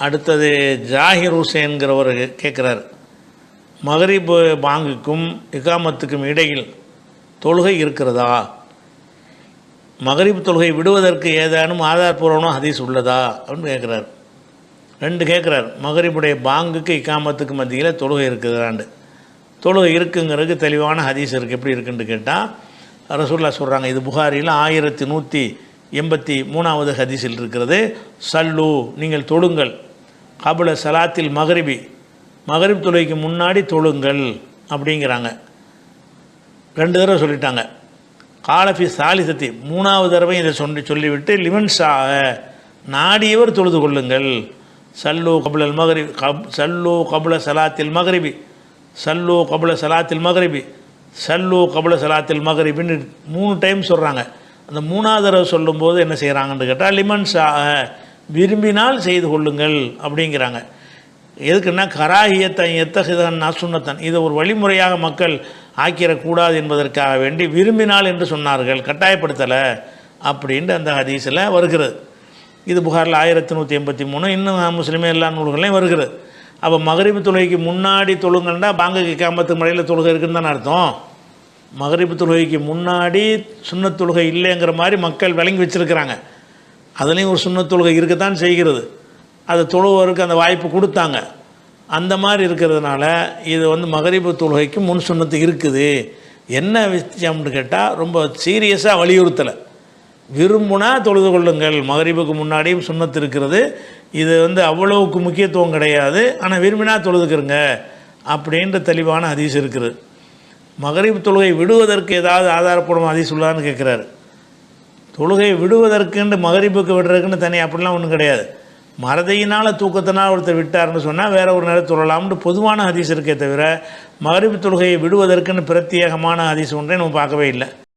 அடுத்தது ஜாகிர் ஹுசேன்கிறவர் கேட்குறார் மகரிப் பாங்குக்கும் இகாமத்துக்கும் இடையில் தொழுகை இருக்கிறதா? மகரிப் தொழுகை விடுவதற்கு ஏதேனும் ஆதாரபூர்வமான ஹதீஸ் உள்ளதா? அப்படின்னு கேட்குறாரு ரெண்டு கேட்குறாரு மகரிப்புடைய பாங்குக்கு இக்காமத்துக்கு மத்தியில் தொழுகை இருக்குதாண்டு. தொழுகை இருக்குங்கிறதுக்கு தெளிவான ஹதீஸ் இருக்குது எப்படி இருக்குன்னு கேட்டால் ரசூல்லா சொல்கிறாங்க இது புகாரியில் ஆயிரத்தி நூற்றி எண்பத்தி மூணாவது ஹதீஸில் இருக்கிறது. சல்லு நீங்கள் தொழுங்கள். கபுல சலாத்தில் மகரிபி. மகரிப் தொழுகைக்கு முன்னாடி தொழுங்கள் அப்படிங்கிறாங்க. ரெண்டு தடவை சொல்லிட்டாங்க. காலஃபி சாலிசத்தி. மூணாவது தடவை இதை சொல்லி சொல்லிவிட்டு லிமன் ஷா நாடியவர் தொழுது கொள்ளுங்கள். சல்லோ கபுலல் மகரிபி. கப் சல்லோ கபுல சலாத்தில் மகரிபி. சல்லோ கபுல சலாத்தில் மகரிபி. சல்லோ கபுல சலாத்தில் மகரிபின்னு மூணு டைம் சொல்கிறாங்க அந்த மூணாவது தடவை சொல்லும்போது என்ன செய்கிறாங்கன்னு கேட்டால் லிமன் விரும்பினால் செய்து கொள்ளுங்கள் அப்படிங்கிறாங்க. எதுக்குன்னா கராகியத்தை எத்தகிதன் நசுன்னத்தன் இதை ஒரு வழிமுறையாக மக்கள் ஆக்கிடக்கூடாது என்பதற்காக வேண்டி விரும்பினால் என்று சொன்னார்கள் கட்டாயப்படுத்தலை அப்படின்ட்டு அந்த ஹதீஸில் வருகிறது. இது புகாரில் ஆயிரத்தி நூற்றி எண்பத்தி மூணு இன்னும் முஸ்லீமே எல்லா நூல்களையும் வருகிறது. அப்போ மகரிபு தொழுகைக்கு முன்னாடி தொழுங்கன்னா பாங்குக்கு கேம்பத்து மழையில் தொழுகை இருக்குன்னு தானே அர்த்தம். மகரிபு தொழுகைக்கு முன்னாடி சுண்ணத் தொழுகை இல்லைங்கிற மாதிரி மக்கள் விளங்கி வச்சுருக்கிறாங்க. அதுலேயும் ஒரு சுண்ணத் தொழுகை இருக்கத்தான் செய்கிறது. அது தொழுவருக்கு அந்த வாய்ப்பு கொடுத்தாங்க. அந்த மாதிரி இருக்கிறதுனால இது வந்து மகரிபு தொழுகைக்கு முன் சுண்ணத்து இருக்குது. என்ன விஷயம்னு கேட்டால் ரொம்ப சீரியஸாக வலியுறுத்தலை. விரும்புனா தொழுது கொள்ளுங்கள். மகரிபுக்கு முன்னாடியும் சுண்ணத்து இருக்கிறது. இது வந்து அவ்வளவுக்கு முக்கியத்துவம் கிடையாது. ஆனால் விரும்பினா தொழுதுக்கிறங்க அப்படின்ற தெளிவான ஹதீஸ் இருக்குது. மகரிப் தொழுகை விடுவதற்கு ஏதாவது ஆதாரப்படும் ஹதீஸ் கேட்குறாரு தொழுகை விடுவதற்குன்னு மகரிப்புக்கு விடுறதுக்குன்னு தனி அப்படிலாம் ஒன்றும் கிடையாது. மறதியினால் தூக்கத்தினால் ஒருத்தர் விட்டார்னு சொன்னால் வேறு ஒரு நேரம் தொழலாம்னு பொதுவான ஹதீஸ் இருக்கே தவிர மகரிப்பு தொழுகையை விடுவதற்குன்னு பிரத்யேகமான ஹதீஸ் ஒன்றை நம்ம பார்க்கவே இல்லை.